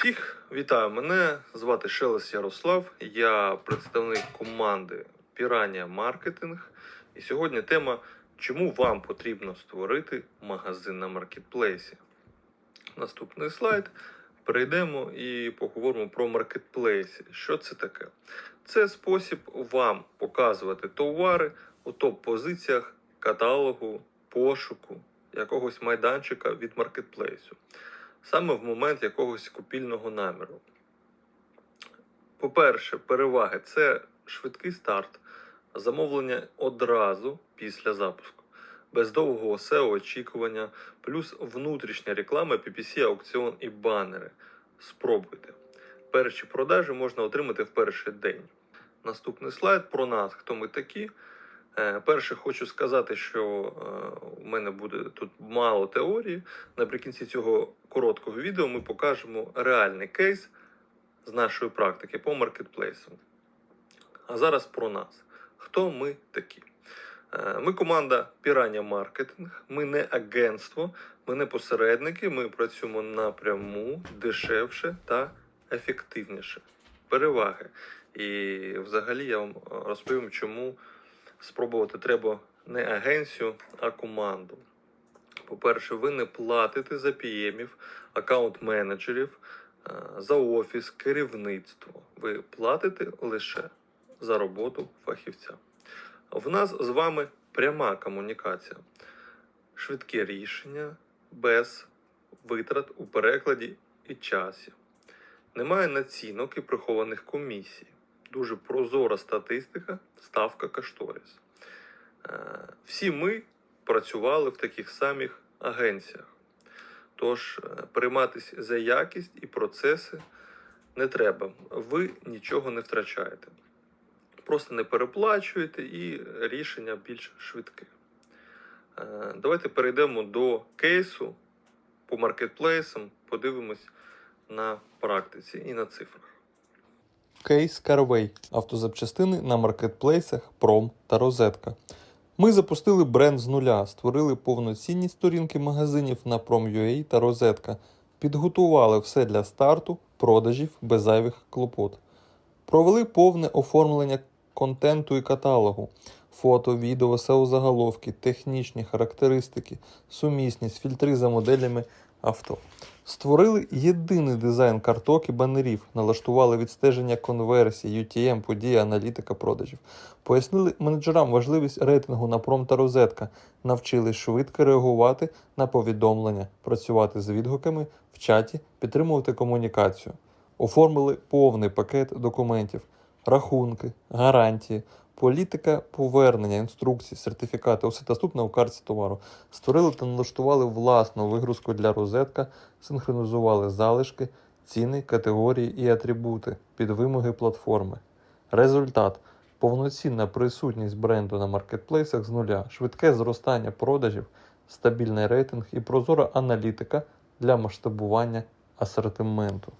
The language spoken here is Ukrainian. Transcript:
Всіх вітаю! Мене звати Шелес Ярослав. Я представник команди Piranha Маркетинг. І сьогодні тема, чому вам потрібно створити магазин на маркетплейсі. Наступний слайд. Перейдемо і поговоримо про маркетплейси. Що це таке? Це спосіб вам показувати товари у топ-позиціях каталогу, пошуку, якогось майданчика від маркетплейсу саме в момент якогось купільного наміру. По-перше, переваги це швидкий старт, замовлення одразу після запуску, без довгого SEO очікування, плюс внутрішня реклама, PPC, аукціон і банери. Спробуйте. Перші продажі можна отримати в перший день. Наступний слайд про нас, хто ми такі. Е, Перше, хочу сказати, що е, у мене буде тут мало теорії. Наприкінці цього короткого відео ми покажемо реальний кейс з нашої практики по маркетплейсу. А зараз про нас. Хто ми такі? Е, Ми команда Piranha Маркетинг, ми не агентство, ми не посередники, ми працюємо напряму дешевше та ефективніше. Переваги. І взагалі я вам е, розповім, чому спробувати треба не агенцію, а команду. По-перше, ви не платите за PM-ів, аккаунт-менеджерів, е, за офіс, керівництво. Ви платите лише за роботу фахівця. В нас з вами пряма комунікація, швидке рішення без витрат у перекладі і часі. Немає націнок і прихованих комісій. Дуже прозора статистика, ставка кашторіс. Е, Всі ми працювали в таких самих агенціях. Тож е, перейматися за якість і процеси не треба. Ви нічого не втрачаєте. Просто не переплачуєте і рішення більш швидке. Е, Давайте перейдемо до кейсу по маркетплейсам, подивимось на практиці і на цифрах. Кейс Carway – автозапчастини на маркетплейсах Пром та Розетка. Ми запустили бренд з нуля, створили повноцінні сторінки магазинів на Prom.ua та Розетка, підготували все для старту, продажів без зайвих клопот. Провели повне оформлення контенту і каталогу, фото, відео, SEO заголовки, технічні характеристики, сумісність, фільтри за моделями авто. Створили єдиний дизайн карток і банерів, налаштували відстеження конверсій, UTM, події, аналітика продажів. Пояснили менеджерам важливість рейтингу на пром та розетка, навчили швидко реагувати на повідомлення, працювати з відгуками в чаті, підтримувати комунікацію. Оформили повний пакет документів, рахунки, гарантії, політика повернення, інструкції, сертифікати, усе доступне у картці товару. Створили та налаштували власну вигрузку для розетка, синхронізували залишки, ціни, категорії і атрибути під вимоги платформи. Результат повноцінна присутність бренду на маркетплейсах з нуля, швидке зростання продажів, стабільний рейтинг і прозора аналітика для масштабування асортименту.